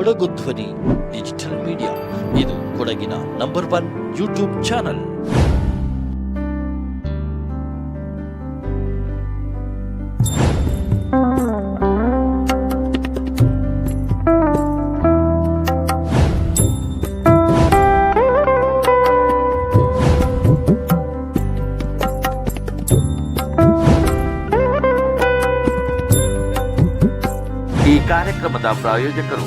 ಕೊಡಗು ಧ್ವನಿ digital media ಇದು ಕೊಡಗಿನ ನಂಬರ್ ಒನ್ ಯೂಟ್ಯೂಬ್ ಚಾನಲ್ ಈ ಕಾರ್ಯಕ್ರಮದ ಪ್ರಾಯೋಜಕರು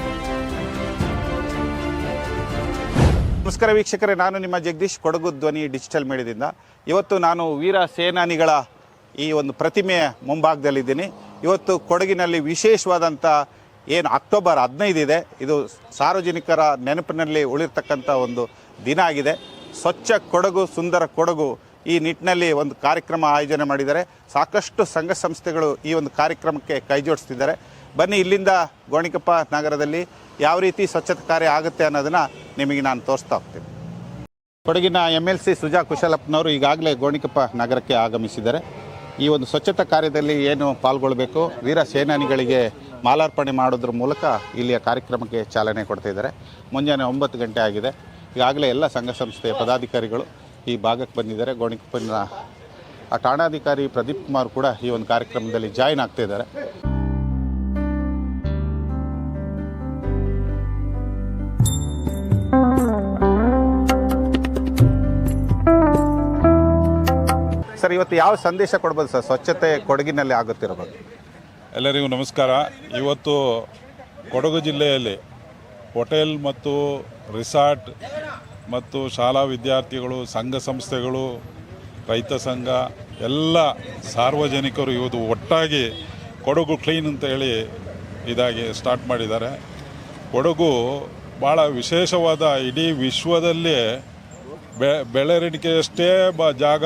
ನಮಸ್ಕಾರ ವೀಕ್ಷಕರೇ, ನಾನು ನಿಮ್ಮ ಜಗದೀಶ್ ಕೊಡಗು ಧ್ವನಿ ಡಿಜಿಟಲ್ ಮೀಡಿಯಾದಿಂದ. ಇವತ್ತು ನಾನು ವೀರ ಸೇನಾನಿಗಳ ಈ ಒಂದು ಪ್ರತಿಮೆಯ ಮುಂಭಾಗದಲ್ಲಿದ್ದೀನಿ. ಇವತ್ತು ಕೊಡಗಿನಲ್ಲಿ ವಿಶೇಷವಾದಂಥ ಏನು, ಅಕ್ಟೋಬರ್ ಹದಿನೈದು ಇದೆ ಇದು ಸಾರ್ವಜನಿಕರ ನೆನಪಿನಲ್ಲಿ ಉಳಿರ್ತಕ್ಕಂಥ ಒಂದು ದಿನ ಆಗಿದೆ. ಸ್ವಚ್ಛ ಕೊಡಗು, ಸುಂದರ ಕೊಡಗು ಈ ನಿಟ್ಟಿನಲ್ಲಿ ಒಂದು ಕಾರ್ಯಕ್ರಮ ಆಯೋಜನೆ ಮಾಡಿದ್ದಾರೆ. ಸಾಕಷ್ಟು ಸಂಘ ಸಂಸ್ಥೆಗಳು ಈ ಒಂದು ಕಾರ್ಯಕ್ರಮಕ್ಕೆ ಕೈ ಜೋಡಿಸ್ತಿದ್ದಾರೆ. ಬನ್ನಿ ಇಲ್ಲಿಂದ ಗೋಣಿಕಪ್ಪ ನಗರದಲ್ಲಿ ಯಾವ ರೀತಿ ಸ್ವಚ್ಛತಾ ಕಾರ್ಯ ಆಗುತ್ತೆ ಅನ್ನೋದನ್ನು ನಿಮಗೆ ನಾನು ತೋರಿಸ್ತಾ ಹೋಗ್ತೀನಿ. ಕೊಡಗಿನ ಎಂ ಎಲ್ ಸಿ ಸುಜಾ ಕುಶಲಪ್ಪನವರು ಈಗಾಗಲೇ ಗೋಣಿಕಪ್ಪ ನಗರಕ್ಕೆ ಆಗಮಿಸಿದ್ದಾರೆ. ಈ ಒಂದು ಸ್ವಚ್ಛತಾ ಕಾರ್ಯದಲ್ಲಿ ಏನು ಪಾಲ್ಗೊಳ್ಬೇಕು? ವೀರ ಸೇನಾನಿಗಳಿಗೆ ಮಾಲಾರ್ಪಣೆ ಮಾಡೋದ್ರ ಮೂಲಕ ಇಲ್ಲಿಯ ಕಾರ್ಯಕ್ರಮಕ್ಕೆ ಚಾಲನೆ ಕೊಡ್ತಾ ಇದ್ದಾರೆ. ಮುಂಜಾನೆ ಒಂಬತ್ತು ಗಂಟೆ ಆಗಿದೆ. ಈಗಾಗಲೇ ಎಲ್ಲ ಸಂಘ ಸಂಸ್ಥೆಯ ಪದಾಧಿಕಾರಿಗಳು ಈ ಭಾಗಕ್ಕೆ ಬಂದಿದ್ದಾರೆ. ಗೋಣಿಕೊಪ್ಪಿನ ಆ ಠಾಣಾಧಿಕಾರಿ ಪ್ರದೀಪ್ ಕುಮಾರ್ ಕೂಡ ಈ ಒಂದು ಕಾರ್ಯಕ್ರಮದಲ್ಲಿ ಜಾಯಿನ್ ಆಗ್ತಾ ಇದ್ದಾರೆ. ಸರ್, ಇವತ್ತು ಯಾವ ಸಂದೇಶ ಕೊಡ್ಬೋದು ಸರ್? ಸ್ವಚ್ಛತೆ ಕೊಡಗಿನಲ್ಲಿ ಆಗುತ್ತಿರಬಹುದು ಎಲ್ಲರಿಗೂ ನಮಸ್ಕಾರ. ಇವತ್ತು ಕೊಡಗು ಜಿಲ್ಲೆಯಲ್ಲಿ ಹೋಟೆಲ್ ಮತ್ತು ರಿಸಾರ್ಟ್ ಮತ್ತು ಶಾಲಾ ವಿದ್ಯಾರ್ಥಿಗಳು, ಸಂಘ ಸಂಸ್ಥೆಗಳು, ರೈತ ಸಂಘ, ಎಲ್ಲ ಸಾರ್ವಜನಿಕರು ಇವತ್ತು ಒಟ್ಟಾಗಿ ಕೊಡಗು ಕ್ಲೀನ್ ಅಂತ ಹೇಳಿ ಇದಾಗಿ ಸ್ಟಾರ್ಟ್ ಮಾಡಿದ್ದಾರೆ. ಕೊಡಗು ಭಾಳ ವಿಶೇಷವಾದ ಇಡೀ ವಿಶ್ವದಲ್ಲೇ ಬೆ ಬೆಳೆರಡಿಕೆಯಷ್ಟೇ ಬ, ಜಾಗ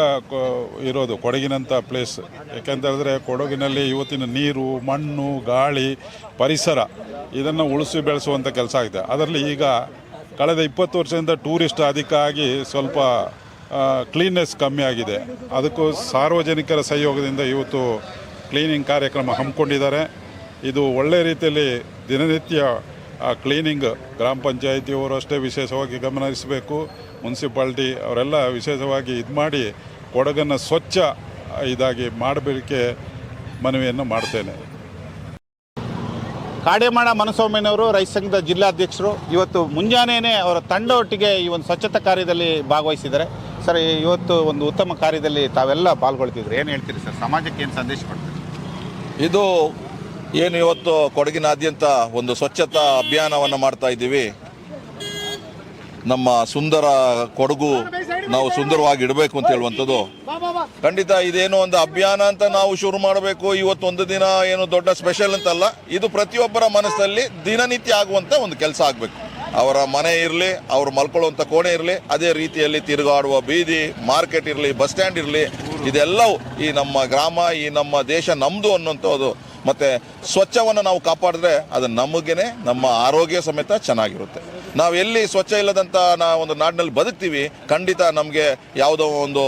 ಇರೋದು ಕೊಡಗಿನಂಥ ಪ್ಲೇಸ್ ಯಾಕೆಂತ ಹೇಳಿದ್ರೆ ಕೊಡಗಿನಲ್ಲಿ ಇವತ್ತಿನ ನೀರು, ಮಣ್ಣು, ಗಾಳಿ, ಪರಿಸರ ಇದನ್ನು ಉಳಿಸಿ ಬೆಳೆಸುವಂಥ ಕೆಲಸ ಆಗಿದೆ. ಅದರಲ್ಲಿ ಈಗ ಕಳೆದ ಇಪ್ಪತ್ತು ವರ್ಷದಿಂದ ಟೂರಿಸ್ಟ್ ಅಧಿಕಾಗಿ ಸ್ವಲ್ಪ ಕ್ಲೀನ್ನೆಸ್ ಕಮ್ಮಿ ಆಗಿದೆ. ಅದಕ್ಕೂ ಸಾರ್ವಜನಿಕರ ಸಹಯೋಗದಿಂದ ಇವತ್ತು ಕ್ಲೀನಿಂಗ್ ಕಾರ್ಯಕ್ರಮ ಹಮ್ಮಿಕೊಂಡಿದ್ದಾರೆ. ಇದು ಒಳ್ಳೆ ರೀತಿಯಲ್ಲಿ ದಿನನಿತ್ಯ ಕ್ಲೀನಿಂಗ್ ಗ್ರಾಮ ಪಂಚಾಯಿತಿಯವರು ಅಷ್ಟೇ ವಿಶೇಷವಾಗಿ ಗಮನಹರಿಸಬೇಕು. ಮುನ್ಸಿಪಾಲ್ಟಿ ಅವರೆಲ್ಲ ವಿಶೇಷವಾಗಿ ಇದು ಮಾಡಿ ಕೊಡಗನ್ನು ಸ್ವಚ್ಛ ಇದಾಗಿ ಮಾಡಬೇಕೆ ಮನವಿಯನ್ನು ಮಾಡ್ತೇನೆ. ಕಾಡೇಮಾಡ ಮನಸ್ವಾಮಿನವರು ರೈತ ಸಂಘದ ಜಿಲ್ಲಾಧ್ಯಕ್ಷರು ಇವತ್ತು ಮುಂಜಾನೆಯೇ ಅವರ ತಂಡ ಒಟ್ಟಿಗೆ ಈ ಒಂದು ಸ್ವಚ್ಛತಾ ಕಾರ್ಯದಲ್ಲಿ ಭಾಗವಹಿಸಿದ್ದಾರೆ. ಸರ್, ಇವತ್ತು ಒಂದು ಉತ್ತಮ ಕಾರ್ಯದಲ್ಲಿ ತಾವೆಲ್ಲ ಪಾಲ್ಗೊಳ್ತಿದ್ರು ಏನು ಹೇಳ್ತೀರಿ ಸರ್? ಸಮಾಜಕ್ಕೆ ಏನು ಸಂದೇಶ ಕೊಡ್ತೀರಿ? ಇದು ಏನು ಇವತ್ತು ಕೊಡಗಿನಾದ್ಯಂತ ಒಂದು ಸ್ವಚ್ಛತಾ ಅಭಿಯಾನವನ್ನು ಮಾಡ್ತಾ ಇದ್ದೀವಿ. ನಮ್ಮ ಸುಂದರ ಕೊಡಗು ನಾವು ಸುಂದರವಾಗಿ ಇಡಬೇಕು ಅಂತ ಹೇಳುವಂಥದ್ದು. ಖಂಡಿತ ಇದೇನು ಒಂದು ಅಭಿಯಾನ ಅಂತ ನಾವು ಶುರು ಮಾಡಬೇಕು. ಇವತ್ತು ಒಂದು ದಿನ ಏನು ದೊಡ್ಡ ಸ್ಪೆಷಲ್ ಅಂತಲ್ಲ, ಇದು ಪ್ರತಿಯೊಬ್ಬರ ಮನಸ್ಸಲ್ಲಿ ದಿನನಿತ್ಯ ಆಗುವಂಥ ಒಂದು ಕೆಲಸ ಆಗಬೇಕು. ಅವರ ಮನೆ ಇರಲಿ, ಅವ್ರು ಮಲ್ಕೊಳ್ಳುವಂಥ ಕೋಣೆ ಇರಲಿ, ಅದೇ ರೀತಿಯಲ್ಲಿ ತಿರುಗಾಡುವ ಬೀದಿ, ಮಾರ್ಕೆಟ್ ಇರಲಿ, ಬಸ್ ಸ್ಟ್ಯಾಂಡ್ ಇರಲಿ, ಇದೆಲ್ಲವೂ ಈ ನಮ್ಮ ಗ್ರಾಮ, ಈ ನಮ್ಮ ದೇಶ ನಮ್ಮದು ಅನ್ನುವಂಥದ್ದು ಮತ್ತು ಸ್ವಚ್ಛವನ್ನು ನಾವು ಕಾಪಾಡಿದ್ರೆ ಅದು ನಮಗೇನೆ, ನಮ್ಮ ಆರೋಗ್ಯ ಸಮೇತ ಚೆನ್ನಾಗಿರುತ್ತೆ. ನಾವು ಎಲ್ಲಿ ಸ್ವಚ್ಛ ಇಲ್ಲದಂಥ ನಾವು ಒಂದು ನಾಡಿನಲ್ಲಿ ಬದುಕ್ತೀವಿ, ಖಂಡಿತ ನಮಗೆ ಯಾವುದೋ ಒಂದು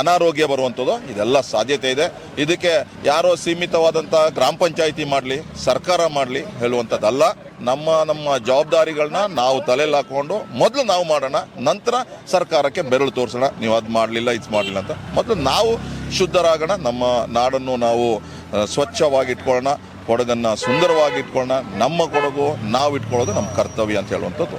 ಅನಾರೋಗ್ಯ ಬರುವಂಥದ್ದು, ಇದೆಲ್ಲ ಸಾಧ್ಯತೆ ಇದೆ. ಇದಕ್ಕೆ ಯಾರೋ ಸೀಮಿತವಾದಂಥ ಗ್ರಾಮ ಪಂಚಾಯಿತಿ ಮಾಡಲಿ, ಸರ್ಕಾರ ಮಾಡಲಿ ಹೇಳುವಂಥದ್ದಲ್ಲ. ನಮ್ಮ ನಮ್ಮ ಜವಾಬ್ದಾರಿಗಳನ್ನ ನಾವು ತಲೆಯಲ್ಲಿ ಹಾಕೊಂಡು ಮೊದಲು ನಾವು ಮಾಡೋಣ, ನಂತರ ಸರ್ಕಾರಕ್ಕೆ ಬೆರಳು ತೋರಿಸೋಣ. ನೀವು ಅದು ಮಾಡಲಿಲ್ಲ, ಇದು ಮಾಡಲಿಲ್ಲ ಅಂತ. ಮೊದಲು ನಾವು ಶುದ್ಧರಾಗೋಣ, ನಮ್ಮ ನಾಡನ್ನು ನಾವು ಸ್ವಚ್ಛವಾಗಿಟ್ಕೊಳ್ಳೋಣ. ಕೊಡಗನ್ನು ಸುಂದರವಾಗಿ ಇಟ್ಕೊಳ್ಳೋಣ ನಮ್ಮ ಕೊಡಗು ನಾವು ಇಟ್ಕೊಳ್ಳೋದು ನಮ್ಮ ಕರ್ತವ್ಯ ಅಂತ ಹೇಳುವಂಥದ್ದು.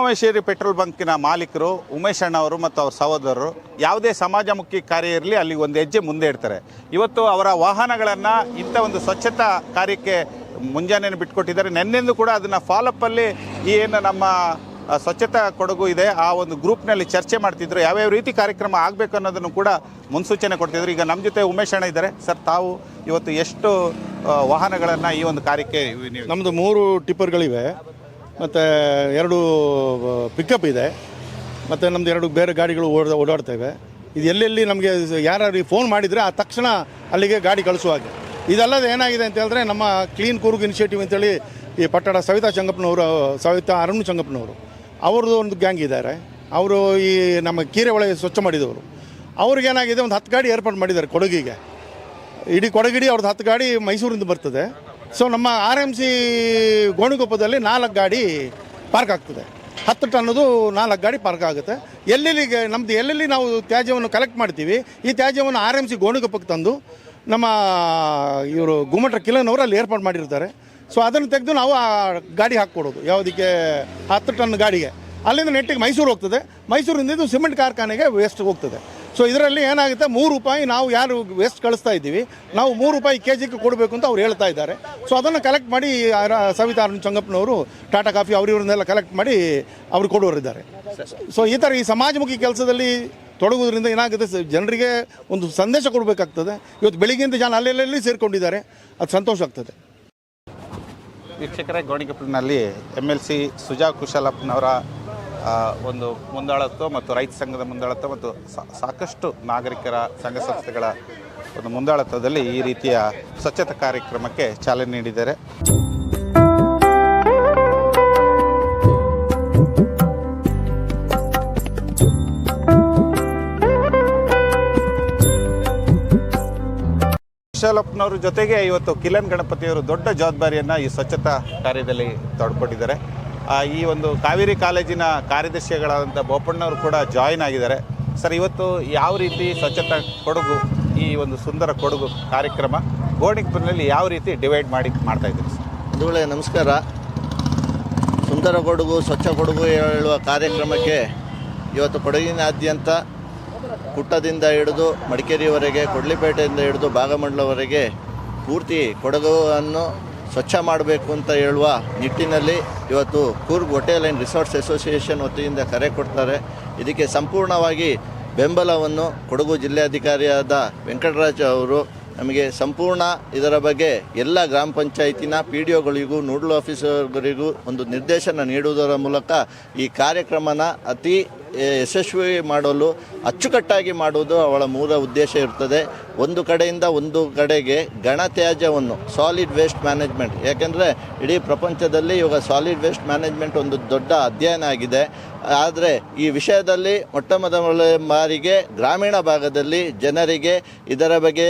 ಉಮೇಶೇರಿ ಪೆಟ್ರೋಲ್ ಬಂಕಿನ ಮಾಲೀಕರು ಉಮೇಶ್ ಅಣ್ಣ ಅವರು ಮತ್ತು ಅವ್ರ ಸಹೋದರರು ಯಾವುದೇ ಸಮಾಜಮುಖಿ ಕಾರ್ಯ ಇರಲಿ ಅಲ್ಲಿ ಒಂದು ಹೆಜ್ಜೆ ಮುಂದೆ ಇಡ್ತಾರೆ. ಇವತ್ತು ಅವರ ವಾಹನಗಳನ್ನು ಇಂಥ ಒಂದು ಸ್ವಚ್ಛತಾ ಕಾರ್ಯಕ್ಕೆ ಮುಂಜಾನೆ ಬಿಟ್ಕೊಟ್ಟಿದ್ದಾರೆ. ನೆನ್ನೆಂದು ಕೂಡ ಅದನ್ನು ಫಾಲೋಪಲ್ಲಿ ಈ ಏನು ನಮ್ಮ ಸ್ವಚ್ಛತಾ ಕೊಡಗು ಇದೆ. ಆ ಒಂದು ಗ್ರೂಪ್ನಲ್ಲಿ ಚರ್ಚೆ ಮಾಡ್ತಿದ್ರು. ಯಾವ್ಯಾವ ರೀತಿ ಕಾರ್ಯಕ್ರಮ ಆಗಬೇಕು ಅನ್ನೋದನ್ನು ಕೂಡ ಮುನ್ಸೂಚನೆ ಕೊಡ್ತಿದ್ರು. ಈಗ ನಮ್ಮ ಜೊತೆ ಉಮೇಶ್ ಅಣ್ಣ ಇದ್ದಾರೆ. ಸರ್, ತಾವು ಇವತ್ತು ಎಷ್ಟು ವಾಹನಗಳನ್ನು ಈ ಒಂದು ಕಾರ್ಯಕ್ಕೆ ನಮ್ಮದು ಮೂರು ಟಿಪ್ಪರ್ಗಳಿವೆ. ಮತ್ತು ಎರಡು ಪಿಕಪ್ ಇದೆ. ಮತ್ತು ನಮ್ಮದು ಎರಡು ಬೇರೆ ಗಾಡಿಗಳು ಓಡ, ಓಡಾಡ್ತೇವೆ. ಇದು ಎಲ್ಲೆಲ್ಲಿ ನಮಗೆ ಯಾರು ಫೋನ್ ಮಾಡಿದರೆ ಆ ತಕ್ಷಣ ಅಲ್ಲಿಗೆ ಗಾಡಿ ಕಳಿಸುವ ಹಾಗೆ. ಇದಲ್ಲದೆ ಏನಾಗಿದೆ ಅಂತ ಹೇಳಿದ್ರೆ ನಮ್ಮ ಕ್ಲೀನ್ ಕೂರ್ಗ್ ಇನಿಷಿಯೇಟಿವ್ ಅಂತೇಳಿ ಈ ಪಟ್ಟಣ ಸವಿತಾ ಚಂಗಪ್ಪನವರು, ಸವಿತಾ ಅರುಣ್ ಚಂಗಪ್ಪನವರು. ಅವ್ರದ್ದು ಒಂದು ಗ್ಯಾಂಗ್ ಇದ್ದಾರೆ. ಅವರು ಈ ನಮ್ಮ ಕೀರೆ ಒಳಗೆ ಸ್ವಚ್ಛ ಮಾಡಿದವರು. ಅವ್ರಿಗೇನಾಗಿದೆ ಒಂದು ಹತ್ತು ಗಾಡಿ ಏರ್ಪಾಡು ಮಾಡಿದ್ದಾರೆ ಕೊಡಗಿಗೆ. ಇಡೀ ಕೊಡಗಿಡಿ ಅವ್ರದ್ದು ಹತ್ತು ಗಾಡಿ ಮೈಸೂರಿಂದ ಬರ್ತದೆ. ಸೊ ನಮ್ಮ ಆರ್ ಎಂ ಸಿ ಗೋಣಿಗೊಪ್ಪದಲ್ಲಿ ನಾಲ್ಕು ಗಾಡಿ ಪಾರ್ಕ್ ಆಗ್ತದೆ. ಹತ್ತು ಟನ್ನದು ನಾಲ್ಕು ಗಾಡಿ ಪಾರ್ಕ್ ಆಗುತ್ತೆ. ಎಲ್ಲೆಲ್ಲಿ ನಮ್ಮದು ಎಲ್ಲೆಲ್ಲಿ ನಾವು ತ್ಯಾಜ್ಯವನ್ನು ಕಲೆಕ್ಟ್ ಮಾಡ್ತೀವಿ, ಈ ತ್ಯಾಜ್ಯವನ್ನು ಆರ್ ಎಂ ಸಿ ಗೋಣಿಗೊಪ್ಪಕ್ಕೆ ತಂದು ನಮ್ಮ ಇವರು ಗುಮ್ಮಟ್ರ ಕಿಲನವರು ಅಲ್ಲಿ ಏರ್ಪಾಡು ಮಾಡಿರ್ತಾರೆ. ಸೊ ಅದನ್ನು ತೆಗೆದು ನಾವು ಆ ಗಾಡಿ ಹಾಕ್ಕೊಡೋದು. ಯಾವುದಕ್ಕೆ? ಹತ್ತು ಟನ್ ಗಾಡಿಗೆ. ಅಲ್ಲಿಂದ ನೆಟ್ಟಿಗೆ ಮೈಸೂರು ಹೋಗ್ತದೆ. ಮೈಸೂರಿಂದ ಇದು ಸಿಮೆಂಟ್ ಕಾರ್ಖಾನೆಗೆ ವೇಸ್ಟ್ ಹೋಗ್ತದೆ. ಸೊ ಇದರಲ್ಲಿ ಏನಾಗುತ್ತೆ? ಮೂರು ರೂಪಾಯಿ ನಾವು ಯಾರು ವೇಸ್ಟ್ ಕಳಿಸ್ತಾ ಇದ್ದೀವಿ. ನಾವು ಮೂರು ರೂಪಾಯಿ ಕೆ ಜಿಗೆ ಕೊಡಬೇಕು ಅಂತ ಅವ್ರು ಹೇಳ್ತಾ ಇದ್ದಾರೆ. ಸೊ ಅದನ್ನು ಕಲೆಕ್ಟ್ ಮಾಡಿ ಸವಿತಾ ಅರುಣ್ ಚಂಗಪ್ಪನವರು, ಟಾಟಾ ಕಾಫಿ ಅವ್ರ ಇವ್ರನ್ನೆಲ್ಲ ಕಲೆಕ್ಟ್ ಮಾಡಿ ಅವ್ರು ಕೊಡೋರಿದ್ದಾರೆ. ಸೊ ಈ ಥರ ಈ ಸಮಾಜಮುಖಿ ಕೆಲಸದಲ್ಲಿ ತೊಡಗೋದ್ರಿಂದ ಏನಾಗುತ್ತೆ? ಜನರಿಗೆ ಒಂದು ಸಂದೇಶ ಕೊಡಬೇಕಾಗ್ತದೆ. ಇವತ್ತು ಬೆಳಿಗ್ಗೆಯಿಂದ ಜನ ಅಲ್ಲೆಲ್ಲಿ ಸೇರಿಕೊಂಡಿದ್ದಾರೆ. ಅದು ಸಂತೋಷ ಆಗ್ತದೆ. ವೀಕ್ಷಕರೇ ಗೋಣಿಕೊಪ್ಪಲಿನಲ್ಲಿ ಎಂ ಎಲ್ ಸಿ ಸುಜಾ ಕುಶಲಪ್ಪನವರ ಒಂದು ಮುಂದಾಳತ್ವ ಮತ್ತು ರೈತ ಸಂಘದ ಮುಂದಾಳತ್ವ ಮತ್ತು ಸಾಕಷ್ಟು ನಾಗರಿಕರ ಸಂಘ ಸಂಸ್ಥೆಗಳ ಒಂದು ಮುಂದಾಳತ್ವದಲ್ಲಿ ಈ ರೀತಿಯ ಸ್ವಚ್ಛತಾ ಕಾರ್ಯಕ್ರಮಕ್ಕೆ ಚಾಲನೆ ನೀಡಿದ್ದಾರೆ. ಕುಶಲಪ್ಪನವ್ರ ಜೊತೆಗೆ ಇವತ್ತು ಕಿಲನ್ ಗಣಪತಿಯವರು ದೊಡ್ಡ ಜವಾಬ್ದಾರಿಯನ್ನು ಈ ಸ್ವಚ್ಛತಾ ಕಾರ್ಯದಲ್ಲಿ ತೊಡ್ಕೊಂಡಿದ್ದಾರೆ. ಈ ಒಂದು ಕಾವೇರಿ ಕಾಲೇಜಿನ ಕಾರ್ಯದರ್ಶಿಗಳಾದಂಥ ಬೋಪಣ್ಣವರು ಕೂಡ ಜಾಯಿನ್ ಆಗಿದ್ದಾರೆ. ಸರ್, ಇವತ್ತು ಯಾವ ರೀತಿ ಸ್ವಚ್ಛತಾ ಕೊಡಗು, ಈ ಒಂದು ಸುಂದರ ಕೊಡಗು ಕಾರ್ಯಕ್ರಮ ಗೋಣಿಕ್ಪುರಿನಲ್ಲಿ ಯಾವ ರೀತಿ ಡಿವೈಡ್ ಮಾಡಿ ಮಾಡ್ತಾ ಇದ್ದೀರಿ ಸರ್? ನಮಸ್ಕಾರ. ಸುಂದರ ಕೊಡಗು, ಸ್ವಚ್ಛ ಕೊಡಗು ಹೇಳುವ ಕಾರ್ಯಕ್ರಮಕ್ಕೆ ಇವತ್ತು ಕೊಡಗಿನಾದ್ಯಂತ ಕುಟ್ಟದಿಂದ ಹಿಡಿದು ಮಡಿಕೇರಿವರೆಗೆ, ಕೊಡ್ಲಿಪೇಟೆಯಿಂದ ಹಿಡಿದು ಭಾಗಮಂಡಲವರೆಗೆ ಪೂರ್ತಿ ಕೊಡಗುವನ್ನು ಸ್ವಚ್ಛ ಮಾಡಬೇಕು ಅಂತ ಹೇಳುವ ನಿಟ್ಟಿನಲ್ಲಿ ಇವತ್ತು Coorg hotel and resorts association ವತಿಯಿಂದ ಕರೆ ಕೊಡ್ತಾರೆ. ಇದಕ್ಕೆ ಸಂಪೂರ್ಣವಾಗಿ ಬೆಂಬಲವನ್ನು ಕೊಡಗು ಜಿಲ್ಲಾಧಿಕಾರಿಯಾದ ವೆಂಕಟರಾಜ್ ಅವರು ನಮಗೆ ಸಂಪೂರ್ಣ ಇದರ ಬಗ್ಗೆ ಎಲ್ಲ ಗ್ರಾಮ ಪಂಚಾಯಿತಿನ ಪಿ ಡಿ ಒಗಳಿಗೂ, ನೋಡಲ್ ಆಫೀಸರ್ಗಳಿಗೂ ಒಂದು ನಿರ್ದೇಶನ ನೀಡುವುದರ ಮೂಲಕ ಈ ಕಾರ್ಯಕ್ರಮನ ಅತಿ ಯಶಸ್ವಿ ಮಾಡಲು ಅಚ್ಚುಕಟ್ಟಾಗಿ ಮಾಡುವುದು ಅವಳ ಮೂಲ ಉದ್ದೇಶ ಇರ್ತದೆ. ಒಂದು ಕಡೆಯಿಂದ ಒಂದು ಕಡೆಗೆ ಘನತ್ಯಾಜ್ಯವನ್ನು ಸಾಲಿಡ್ ವೇಸ್ಟ್ ಮ್ಯಾನೇಜ್ಮೆಂಟ್ ಯಾಕೆಂದರೆ ಇಡೀ ಪ್ರಪಂಚದಲ್ಲಿ ಇವಾಗ ಸಾಲಿಡ್ ವೇಸ್ಟ್ ಮ್ಯಾನೇಜ್ಮೆಂಟ್ ಒಂದು ದೊಡ್ಡ ಅಧ್ಯಯನ ಆಗಿದೆ. ಆದರೆ ಈ ವಿಷಯದಲ್ಲಿ ಮೊಟ್ಟ ಬಾರಿಗೆ ಗ್ರಾಮೀಣ ಭಾಗದಲ್ಲಿ ಜನರಿಗೆ ಇದರ ಬಗ್ಗೆ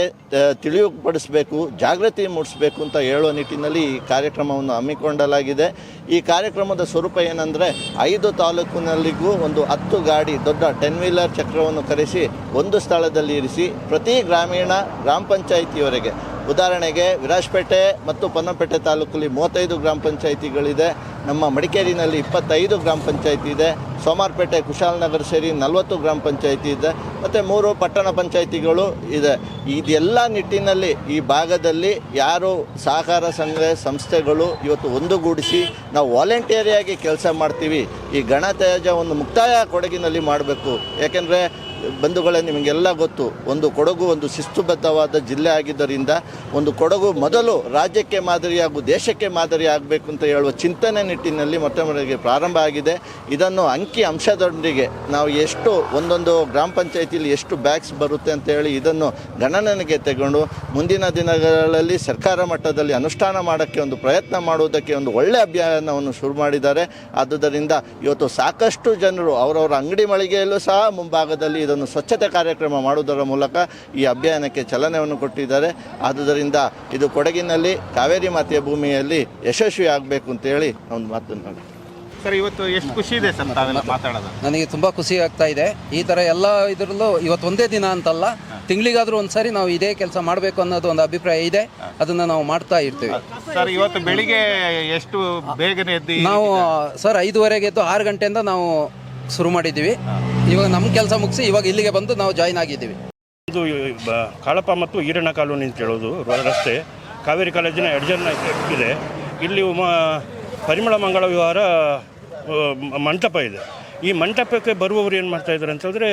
ತಿಳಿಯುಪಡಿಸಬೇಕು, ಜಾಗೃತಿ ಮೂಡಿಸಬೇಕು ಅಂತ ಹೇಳುವ ನಿಟ್ಟಿನಲ್ಲಿ ಈ ಕಾರ್ಯಕ್ರಮವನ್ನು ಹಮ್ಮಿಕೊಂಡಲಾಗಿದೆ ಈ ಕಾರ್ಯಕ್ರಮದ ಸ್ವರೂಪ ಏನಂದರೆ ಐದು ತಾಲೂಕಿನಲ್ಲಿಗೂ ಒಂದು ಹತ್ತು ಗಾಡಿ, ದೊಡ್ಡ ಟೆನ್ ವೀಲರ್ ಚಕ್ರವನ್ನು ಕರೆಸಿ ಒಂದು ಸ್ಥಳದಲ್ಲಿ ಇರಿಸಿ ಪ್ರತಿ ಗ್ರಾಮೀಣ ಗ್ರಾಮ ಪಂಚಾಯಿತಿಯವರೆಗೆ. ಉದಾಹರಣೆಗೆ ವಿರಾಜಪೇಟೆ ಮತ್ತು ಪೊನ್ನಂಪೇಟೆ ತಾಲೂಕಲ್ಲಿ ಮೂವತ್ತೈದು ಗ್ರಾಮ ಪಂಚಾಯಿತಿಗಳಿದೆ. ನಮ್ಮ ಮಡಿಕೇರಿನಲ್ಲಿ ಇಪ್ಪತ್ತೈದು ಗ್ರಾಮ ಪಂಚಾಯಿತಿ ಇದೆ. ಸೋಮಾರ್ಪೇಟೆ, ಕುಶಾಲನಗರ ಸೇರಿ ನಲವತ್ತು ಗ್ರಾಮ ಪಂಚಾಯಿತಿ ಇದೆ. ಮತ್ತು ಮೂರು ಪಟ್ಟಣ ಪಂಚಾಯಿತಿಗಳು ಇದೆ. ಇದೆಲ್ಲ ನಿಟ್ಟಿನಲ್ಲಿ ಈ ಭಾಗದಲ್ಲಿ ಯಾರು ಸಹಕಾರ ಸಂಘ, ಸಂಸ್ಥೆಗಳು ಇವತ್ತು ಒಂದುಗೂಡಿಸಿ ನಾವು ವಾಲಂಟಿಯರಿಯಾಗಿ ಕೆಲಸ ಮಾಡ್ತೀವಿ. ಈ ಗಣತ್ಯಾಜ್ಯವನ್ನು ಮುಕ್ತಾಯ ಕೊಡಗಿನಲ್ಲಿ ಮಾಡಬೇಕು. ಯಾಕೆಂದರೆ ಬಂಧುಗಳೇ ನಿಮಗೆಲ್ಲ ಗೊತ್ತು, ಒಂದು ಕೊಡಗು ಒಂದು ಶಿಸ್ತುಬದ್ಧವಾದ ಜಿಲ್ಲೆ ಆಗಿದ್ದರಿಂದ ಒಂದು ಕೊಡಗು ಮೊದಲು ರಾಜ್ಯಕ್ಕೆ ಮಾದರಿ ಹಾಗೂ ದೇಶಕ್ಕೆ ಮಾದರಿ ಆಗಬೇಕು ಅಂತ ಹೇಳುವ ಚಿಂತನೆ ನಿಟ್ಟಿನಲ್ಲಿ ಮೊಟ್ಟ ಮೊದಲಿಗೆ ಪ್ರಾರಂಭ ಆಗಿದೆ. ಇದನ್ನು ಅಂಕಿ ಅಂಶದೊಂದಿಗೆ ನಾವು ಎಷ್ಟು ಒಂದೊಂದು ಗ್ರಾಮ ಪಂಚಾಯಿತಿಯಲ್ಲಿ ಎಷ್ಟು ಬ್ಯಾಗ್ಸ್ ಬರುತ್ತೆ ಅಂತ ಹೇಳಿ ಇದನ್ನು ಗಣನೆಗೆ ತಗೊಂಡು ಮುಂದಿನ ದಿನಗಳಲ್ಲಿ ಸರ್ಕಾರ ಮಟ್ಟದಲ್ಲಿ ಅನುಷ್ಠಾನ ಮಾಡೋಕ್ಕೆ ಒಂದು ಪ್ರಯತ್ನ ಮಾಡುವುದಕ್ಕೆ ಒಂದು ಒಳ್ಳೆಯ ಅಭಿಯಾನವನ್ನು ಶುರು ಮಾಡಿದ್ದಾರೆ. ಆದುದರಿಂದ ಇವತ್ತು ಸಾಕಷ್ಟು ಜನರು ಅವರವರ ಅಂಗಡಿ ಮಳಿಗೆಯಲ್ಲೂ ಸಹ ಮುಂಭಾಗದಲ್ಲಿ ಇದನ್ನು ಸ್ವಚ್ಛತೆ ಕಾರ್ಯಕ್ರಮ ಮಾಡುವುದರ ಮೂಲಕ ಈ ಅಭಿಯಾನಕ್ಕೆ ಚಲನೆಯನ್ನು ಕೊಟ್ಟಿದ್ದಾರೆ. ಆದುದರಿಂದ ಇದು ಕೊಡಗಿನಲ್ಲಿ ಕಾವೇರಿ ಮಾತೆಯ ಭೂಮಿಯಲ್ಲಿ ಯಶಸ್ವಿ ಆಗಬೇಕು ಅಂತೇಳಿ ಒಂದು ಮಾತನ್ನು ಸರ್ ಇವತ್ತು ಎಷ್ಟು ಖುಷಿ ಇದೆ ಸರ್ ತಾವೆಲ್ಲ ಮಾತಾಡೋದು? ನನಗೆ ತುಂಬ ಖುಷಿ ಆಗ್ತಾ ಇದೆ. ಈ ಥರ ಎಲ್ಲ ಇದರಲ್ಲೂ ಇವತ್ತು ಒಂದೇ ದಿನ ಅಂತಲ್ಲ ತಿಂಗಳಿಗಾದ್ರೂ ಒಂದ್ಸರಿ ನಾವು ಇದೇ ಕೆಲಸ ಮಾಡಬೇಕು ಅನ್ನೋದು ಒಂದು ಅಭಿಪ್ರಾಯ ಇದೆ. ಅದನ್ನ ನಾವು ಮಾಡ್ತಾ ಇರ್ತೀವಿ. ಸರ್ ಇವತ್ತು ಬೆಳಿಗ್ಗೆ ಎಷ್ಟು ಬೇಗನೆ ಎದ್ದು ನಾವು ಸರ್ ಐದುವರೆಗೆ ಎದ್ದು ಆರು ಗಂಟೆಯಿಂದ ನಾವು ಶುರು ಮಾಡಿದ್ದೀವಿ. ಇವಾಗ ನಮ್ಮ ಕೆಲಸ ಮುಗಿಸಿ ಇವಾಗ ಇಲ್ಲಿಗೆ ಬಂದು ನಾವು ಜಾಯಿನ್ ಆಗಿದ್ದೀವಿ. ಇದು ಬ- ಕಾಳಪ್ಪ ಮತ್ತು ಈರಣ್ಣ ಕಾಲೋನಿ ಅಂತ ಹೇಳೋದು ರಸ್ತೆ. ಕಾವೇರಿ ಕಾಲೇಜಿನ ಎಡ್ಜನ್ನ ಇದೆ. ಇಲ್ಲಿ ಪರಿಮಳ ಮಂಗಳ ವಿಹಾರ ಮಂಟಪ ಇದೆ. ಈ ಮಂಟಪಕ್ಕೆ ಬರುವವರು ಏನು ಮಾಡ್ತಾ ಇದ್ದಾರೆ ಅಂತಂದರೆ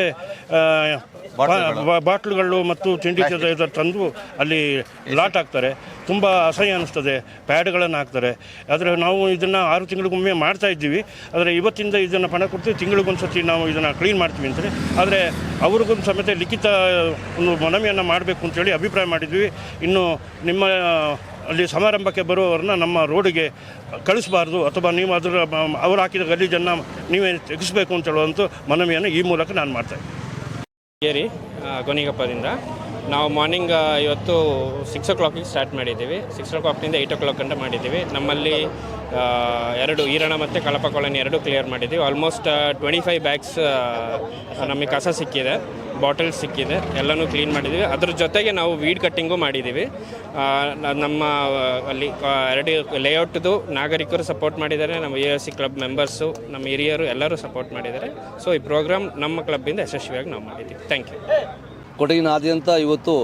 ಬಾಟ್ಲುಗಳು. ಮತ್ತು ತಿಂಡಿ ತಂದು ಅಲ್ಲಿ ಲಾಟ್ ಹಾಕ್ತಾರೆ. ತುಂಬ ಅಸಹ್ಯ ಅನ್ನಿಸ್ತದೆ ಪ್ಯಾಡ್ಗಳನ್ನು ಹಾಕ್ತಾರೆ. ಆದರೆ ನಾವು ಇದನ್ನು ಆರು ತಿಂಗಳಿಗೊಮ್ಮೆ ಮಾಡ್ತಾ ಇದ್ದೀವಿ. ಆದರೆ ಇವತ್ತಿಂದ ಇದನ್ನು ಪಣ ಕೊಡ್ತೀವಿ. ತಿಂಗಳಿಗೊಂದು ಸತಿ ನಾವು ಇದನ್ನು ಕ್ಲೀನ್ ಮಾಡ್ತೀವಿ ಅಂತಾರೆ. ಆದರೆ ಅವ್ರಿಗೊಂದು ಸಮೇತ ಲಿಖಿತ ಒಂದು ಮನವಿಯನ್ನು ಮಾಡಬೇಕು ಅಂತೇಳಿ ಅಭಿಪ್ರಾಯ ಮಾಡಿದ್ವಿ. ಇನ್ನು ನಿಮ್ಮ ಅಲ್ಲಿ ಸಮಾರಂಭಕ್ಕೆ ಬರುವವರನ್ನ ನಮ್ಮ ರೋಡಿಗೆ ಕಳಿಸಬಾರ್ದು ಅಥವಾ ನೀವು ಅದರ, ಅವರು ಹಾಕಿದ ಗಲೀಜನ್ನು ನೀವೇ ತೆಗೆಸಬೇಕು ಅಂತ ಹೇಳುವಂಥ ಮನವಿಯನ್ನು ಈ ಮೂಲಕ ನಾನು ಮಾಡ್ತೇನೆ ಏರಿ ಕೊನಿಗಪ್ಪದಿಂದ ನಾವು ಮಾರ್ನಿಂಗ್ ಇವತ್ತು ಸಿಕ್ಸ್ ಓ ಕ್ಲಾಕಿಗೆ ಸ್ಟಾರ್ಟ್ ಮಾಡಿದ್ದೀವಿ. ಸಿಕ್ಸ್ ಓ ಕ್ಲಾಕ್ನಿಂದ ಏಯ್ಟ್ ಓ ಕ್ಲಾಕ್ ಅಂತ ಮಾಡಿದ್ದೀವಿ. ನಮ್ಮಲ್ಲಿ ಎರಡು ಈರಣ ಮತ್ತು ಕಳಪ ಕಾಲೋನಿ ಎರಡು ಕ್ಲಿಯರ್ ಮಾಡಿದ್ದೀವಿ. ಆಲ್ಮೋಸ್ಟ್ ಟ್ವೆಂಟಿ ಫೈವ್ ಬ್ಯಾಗ್ಸ್ ನಮಗೆ ಕಸ ಸಿಕ್ಕಿದೆ. ಬಾಟಲ್ಸ್ ಸಿಕ್ಕಿದೆ. ಎಲ್ಲನೂ ಕ್ಲೀನ್ ಮಾಡಿದ್ದೀವಿ. ಅದ್ರ ಜೊತೆಗೆ ನಾವು ವೀಡ್ ಕಟ್ಟಿಂಗು ಮಾಡಿದ್ದೀವಿ. ನಮ್ಮ ಅಲ್ಲಿ ಎರಡು ಲೇಔಟ್ದು ನಾಗರಿಕರು ಸಪೋರ್ಟ್ ಮಾಡಿದ್ದಾರೆ. ನಮ್ಮ ಎ ಸಿ ಕ್ಲಬ್ ಮೆಂಬರ್ಸು ನಮ್ಮ ಹಿರಿಯರು ಎಲ್ಲರೂ ಸಪೋರ್ಟ್ ಮಾಡಿದ್ದಾರೆ. ಸೊ ಈ ಪ್ರೋಗ್ರಾಮ್ ನಮ್ಮ ಕ್ಲಬ್ಬಿಂದ ಯಶಸ್ವಿಯಾಗಿ ನಾವು ಮಾಡಿದ್ದೀವಿ. ಥ್ಯಾಂಕ್ ಯು ಕೊಡಗಿನಾದ್ಯಂತ ಇವತ್ತು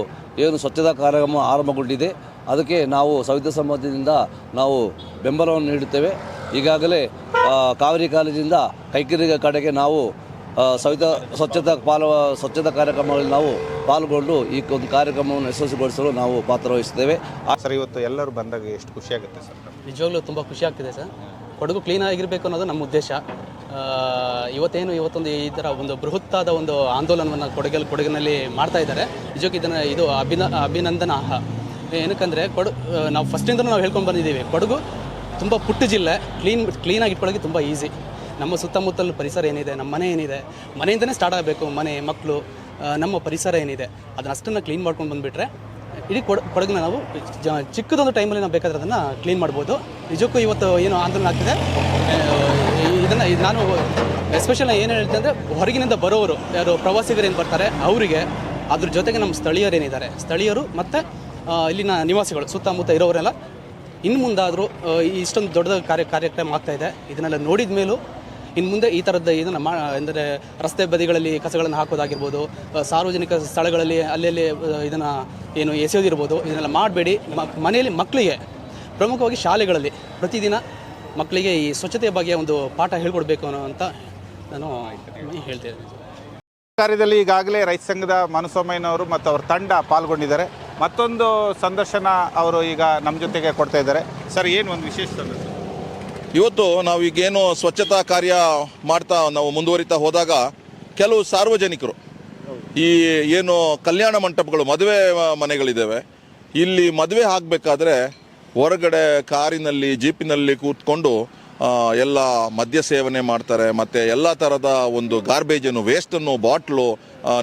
ಏನು ಸ್ವಚ್ಛತಾ ಕಾರ್ಯಕ್ರಮ ಆರಂಭಗೊಂಡಿದೆ. ಅದಕ್ಕೆ ನಾವು ಸವಿತಾ ಸಮಾಜದಿಂದ ನಾವು ಬೆಂಬಲವನ್ನು ನೀಡುತ್ತೇವೆ. ಈಗಾಗಲೇ ಕಾವೇರಿ ಕಾಲೇಜಿಂದ ಕೈಕಿರಿಗ ಕಡೆಗೆ ನಾವು ಸವಿತಾ ಸ್ವಚ್ಛತಾ ಪಾಲು ಸ್ವಚ್ಛತಾ ಕಾರ್ಯಕ್ರಮಗಳಲ್ಲಿ ನಾವು ಪಾಲ್ಗೊಂಡು ಈ ಒಂದು ಕಾರ್ಯಕ್ರಮವನ್ನು ಯಶಸ್ವಿಗೊಳಿಸಲು ನಾವು ಪಾತ್ರವಹಿಸುತ್ತೇವೆ ಸರ್ ಇವತ್ತು ಎಲ್ಲರೂ ಬಂದಾಗ ಎಷ್ಟು ಖುಷಿಯಾಗುತ್ತೆ ಸರ್? ನಿಜವಾಗ್ಲೂ ತುಂಬ ಖುಷಿ ಆಗ್ತಿದೆ ಸರ್. ಕೊಡಗು ಕ್ಲೀನ್ ಆಗಿರಬೇಕು ಅನ್ನೋದು ನಮ್ಮ ಉದ್ದೇಶ. ಇವತ್ತೇನು ಇವತ್ತೊಂದು ಈ ಥರ ಒಂದು ಬೃಹತ್ತಾದ ಒಂದು ಆಂದೋಲನವನ್ನು ಕೊಡಗಲ್, ಕೊಡಗಿನಲ್ಲಿ ಮಾಡ್ತಾ ಇದ್ದಾರೆ. ನಿಜಕ್ಕೂ ಇದನ್ನು ಇದು ಅಭಿನ ಅಭಿನಂದನಾರ್ಹ ಏನಕ್ಕಂದರೆ ಕೊಡು ನಾವು ಫಸ್ಟಿಂದ ನಾವು ಹೇಳ್ಕೊಂಡು ಬಂದಿದ್ದೀವಿ. ಕೊಡಗು ತುಂಬ ಪುಟ್ಟ ಜಿಲ್ಲೆ. ಕ್ಲೀನ್ ಕ್ಲೀನಾಗಿ ಇಟ್ಕೊಳ್ಳೋಕೆ ತುಂಬ ಈಸಿ. ನಮ್ಮ ಸುತ್ತಮುತ್ತಲು ಪರಿಸರ ಏನಿದೆ, ನಮ್ಮ ಮನೆ ಏನಿದೆ, ಮನೆಯಿಂದನೇ ಸ್ಟಾರ್ಟ್ ಆಗಬೇಕು. ಮನೆ ಮಕ್ಕಳು ನಮ್ಮ ಪರಿಸರ ಏನಿದೆ, ಅದನ್ನ ಅಷ್ಟನ್ನು ಕ್ಲೀನ್ ಮಾಡ್ಕೊಂಡು ಬಂದುಬಿಟ್ರೆ ಇಡೀ ಕೊಡ ಕೊಡಗನ್ನ ನಾವು ಚಿಕ್ಕದೊಂದು ಟೈಮಲ್ಲಿ ನಾವು ಬೇಕಾದ್ರೆ ಅದನ್ನು ಕ್ಲೀನ್ ಮಾಡ್ಬೋದು. ನಿಜಕ್ಕೂ ಇವತ್ತು ಏನು ಆಂದೋಲನ ಆಗ್ತಿದೆ? ಇದನ್ನು ನಾನು ಎಸ್ಪೆಷಲ್ ಏನು ಹೇಳ್ತೀನಿ ಅಂದರೆ ಹೊರಗಿನಿಂದ ಬರೋರು, ಯಾರು ಪ್ರವಾಸಿಗರೇನು ಬರ್ತಾರೆ, ಅವರಿಗೆ ಅದ್ರ ಜೊತೆಗೆ ನಮ್ಮ ಸ್ಥಳೀಯರೇನಿದ್ದಾರೆ ಸ್ಥಳೀಯರು ಮತ್ತು ಇಲ್ಲಿನ ನಿವಾಸಿಗಳು, ಸುತ್ತಮುತ್ತ ಇರೋರೆಲ್ಲ ಇನ್ನು ಮುಂದಾದರೂ ಇಷ್ಟೊಂದು ದೊಡ್ಡ ಕಾರ್ಯ, ಕಾರ್ಯಕ್ರಮ ಆಗ್ತಾ ಇದೆ. ಇದನ್ನೆಲ್ಲ ನೋಡಿದ ಮೇಲೂ ಇನ್ನು ಮುಂದೆ ಈ ಥರದ್ದು ಇದನ್ನು ಮಾ ಅಂದರೆ ರಸ್ತೆ ಬದಿಗಳಲ್ಲಿ ಕಸಗಳನ್ನು ಹಾಕೋದಾಗಿರ್ಬೋದು ಸಾರ್ವಜನಿಕ ಸ್ಥಳಗಳಲ್ಲಿ ಅಲ್ಲಲ್ಲಿ ಇದನ್ನು ಏನು ಎಸೆಯೋದಿರ್ಬೋದು, ಇದನ್ನೆಲ್ಲ ಮಾಡಬೇಡಿ. ಮನೆಯಲ್ಲಿ ಮಕ್ಕಳಿಗೆ ಪ್ರಮುಖವಾಗಿ ಶಾಲೆಗಳಲ್ಲಿ ಪ್ರತಿದಿನ ಮಕ್ಕಳಿಗೆ ಈ ಸ್ವಚ್ಛತೆಯ ಬಗ್ಗೆ ಒಂದು ಪಾಠ ಹೇಳ್ಕೊಡ್ಬೇಕು ಅನ್ನೋ ಅಂತ ನಾನು ಹೇಳ್ತೇನೆ ಕಾರ್ಯದಲ್ಲಿ ಈಗಾಗಲೇ ರೈತ ಸಂಘದ ಮನಸೊಮ್ಮಯ್ಯನವರು ಮತ್ತು ಅವ್ರ ತಂಡ ಪಾಲ್ಗೊಂಡಿದ್ದಾರೆ. ಮತ್ತೊಂದು ಸಂದರ್ಶನ ಅವರು ಈಗ ನಮ್ಮ ಜೊತೆಗೆ ಕೊಡ್ತಾ ಇದ್ದಾರೆ. ಸರ್ ಏನು ಒಂದು ವಿಶೇಷ ಸಂದರ್ಶನ? ಇವತ್ತು ನಾವು ಈಗೇನು ಸ್ವಚ್ಛತಾ ಕಾರ್ಯ ಮಾಡ್ತಾ ನಾವು ಮುಂದುವರಿತಾ ಹೋದಾಗ ಕೆಲವು ಸಾರ್ವಜನಿಕರು ಈ ಏನು ಕಲ್ಯಾಣ ಮಂಟಪಗಳು ಮದುವೆ ಮನೆಗಳಿದ್ದಾವೆ ಇಲ್ಲಿ ಮದುವೆ ಆಗಬೇಕಾದ್ರೆ ಹೊರಗಡೆ ಕಾರಿನಲ್ಲಿ, ಜೀಪಿನಲ್ಲಿ ಕೂತ್ಕೊಂಡು ಎಲ್ಲ ಮದ್ಯ ಸೇವನೆ ಮಾಡ್ತಾರೆ, ಮತ್ತು ಎಲ್ಲ ಥರದ ಒಂದು ಗಾರ್ಬೇಜನ್ನು ವೇಸ್ಟನ್ನು ಬಾಟ್ಲು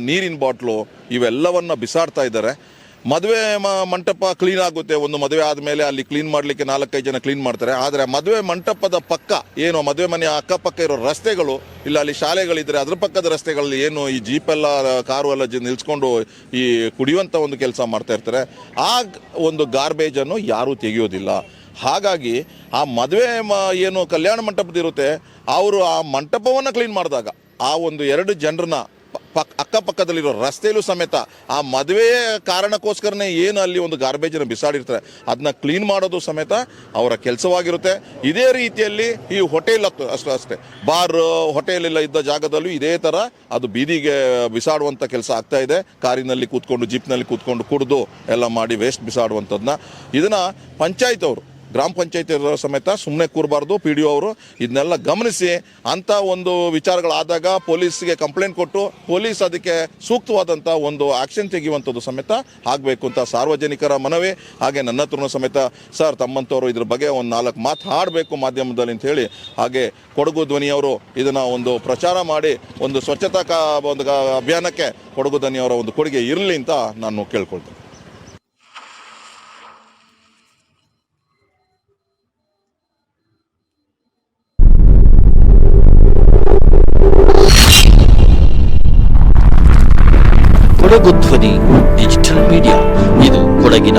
ನೀರಿನ ಬಾಟ್ಲು ಇವೆಲ್ಲವನ್ನು ಬಿಸಾಡ್ತಾ ಇದ್ದಾರೆ. ಮದುವೆ ಮಂಟಪ ಕ್ಲೀನ್ ಆಗುತ್ತೆ. ಒಂದು ಮದುವೆ ಆದಮೇಲೆ ಅಲ್ಲಿ ಕ್ಲೀನ್ ಮಾಡಲಿಕ್ಕೆ ನಾಲ್ಕೈದು ಜನ ಕ್ಲೀನ್ ಮಾಡ್ತಾರೆ. ಆದರೆ ಮದುವೆ ಮಂಟಪದ ಪಕ್ಕ ಏನು, ಮದುವೆ ಮನೆಯ ಅಕ್ಕಪಕ್ಕ ಇರೋ ರಸ್ತೆಗಳು, ಇಲ್ಲ ಅಲ್ಲಿ ಶಾಲೆಗಳಿದ್ರೆ ಅದ್ರ ಪಕ್ಕದ ರಸ್ತೆಗಳಲ್ಲಿ ಏನು ಈ ಜೀಪೆಲ್ಲ ಕಾರು ಎಲ್ಲ ನಿಲ್ಸ್ಕೊಂಡು ಈ ಕುಡಿಯುವಂಥ ಒಂದು ಕೆಲಸ ಮಾಡ್ತಾ ಇರ್ತಾರೆ. ಆ ಒಂದು ಗಾರ್ಬೇಜನ್ನು ಯಾರೂ ತೆಗೆಯೋದಿಲ್ಲ. ಹಾಗಾಗಿ ಆ ಮದುವೆ ಏನು ಕಲ್ಯಾಣ ಮಂಟಪದಿರುತ್ತೆ, ಅವರು ಆ ಮಂಟಪವನ್ನು ಕ್ಲೀನ್ ಮಾಡಿದಾಗ, ಆ ಒಂದು ಎರಡು ಜನರನ್ನ ಪಕ್ ಅಕ್ಕಪಕ್ಕದಲ್ಲಿರೋ ರಸ್ತೆಯಲ್ಲೂ ಸಮೇತ ಆ ಮದುವೆಯ ಕಾರಣಕ್ಕೋಸ್ಕರನೇ ಏನು ಅಲ್ಲಿ ಒಂದು ಗಾರ್ಬೇಜನ್ನು ಬಿಸಾಡಿರ್ತಾರೆ. ಅದನ್ನ ಕ್ಲೀನ್ ಮಾಡೋದು ಸಮೇತ ಅವರ ಕೆಲಸವಾಗಿರುತ್ತೆ. ಇದೇ ರೀತಿಯಲ್ಲಿ ಈ ಹೋಟೆಲ್ ಅಷ್ಟು, ಅಷ್ಟೇ. ಬಾರ್ ಹೋಟೆಲ್ ಎಲ್ಲ ಇದ್ದ ಜಾಗದಲ್ಲೂ ಇದೇ ಥರ ಅದು ಬೀದಿಗೆ ಬಿಸಾಡುವಂಥ ಕೆಲಸ ಆಗ್ತಾ ಇದೆ. ಕಾರಿನಲ್ಲಿ ಕೂತ್ಕೊಂಡು ಜೀಪ್ನಲ್ಲಿ ಕೂತ್ಕೊಂಡು ಕುಡಿದು ಎಲ್ಲ ಮಾಡಿ ವೇಸ್ಟ್ ಬಿಸಾಡುವಂಥದ್ದನ್ನ ಇದನ್ನು ಪಂಚಾಯತ್ ಅವರು ಗ್ರಾಮ ಪಂಚಾಯತಿ ಸಮೇತ ಸುಮ್ಮನೆ ಕೂರಬಾರ್ದು ಪಿ ಡಿ ಅವರು ಇದನ್ನೆಲ್ಲ ಗಮನಿಸಿ ಅಂಥ ಒಂದು ವಿಚಾರಗಳಾದಾಗ ಪೊಲೀಸ್ಗೆ ಕಂಪ್ಲೇಂಟ್ ಕೊಟ್ಟು ಪೊಲೀಸ್ ಅದಕ್ಕೆ ಸೂಕ್ತವಾದಂಥ ಒಂದು ಆಕ್ಷನ್ ತೆಗೆಯುವಂಥದ್ದು ಸಮೇತ ಆಗಬೇಕು ಅಂತ ಸಾರ್ವಜನಿಕರ ಮನವಿ. ಹಾಗೆ ನನ್ನ ಹತ್ರನೂ ಸಮೇತ ಸರ್ ತಮ್ಮಂಥವ್ರು ಇದ್ರ ಬಗ್ಗೆ ಒಂದು ನಾಲ್ಕು ಮಾತು ಹಾಡಬೇಕು ಮಾಧ್ಯಮದಲ್ಲಿ ಅಂತ ಹೇಳಿ, ಹಾಗೆ ಕೊಡಗು ಧ್ವನಿಯವರು ಇದನ್ನು ಒಂದು ಪ್ರಚಾರ ಮಾಡಿ, ಒಂದು ಸ್ವಚ್ಛತಾ ಕಾ, ಒಂದು ಅಭಿಯಾನಕ್ಕೆ ಕೊಡಗು ಧ್ವನಿಯವರ ಒಂದು ಕೊಡುಗೆ ಇರಲಿ ಅಂತ ನಾನು ಕೇಳ್ಕೊಳ್ತೇನೆ.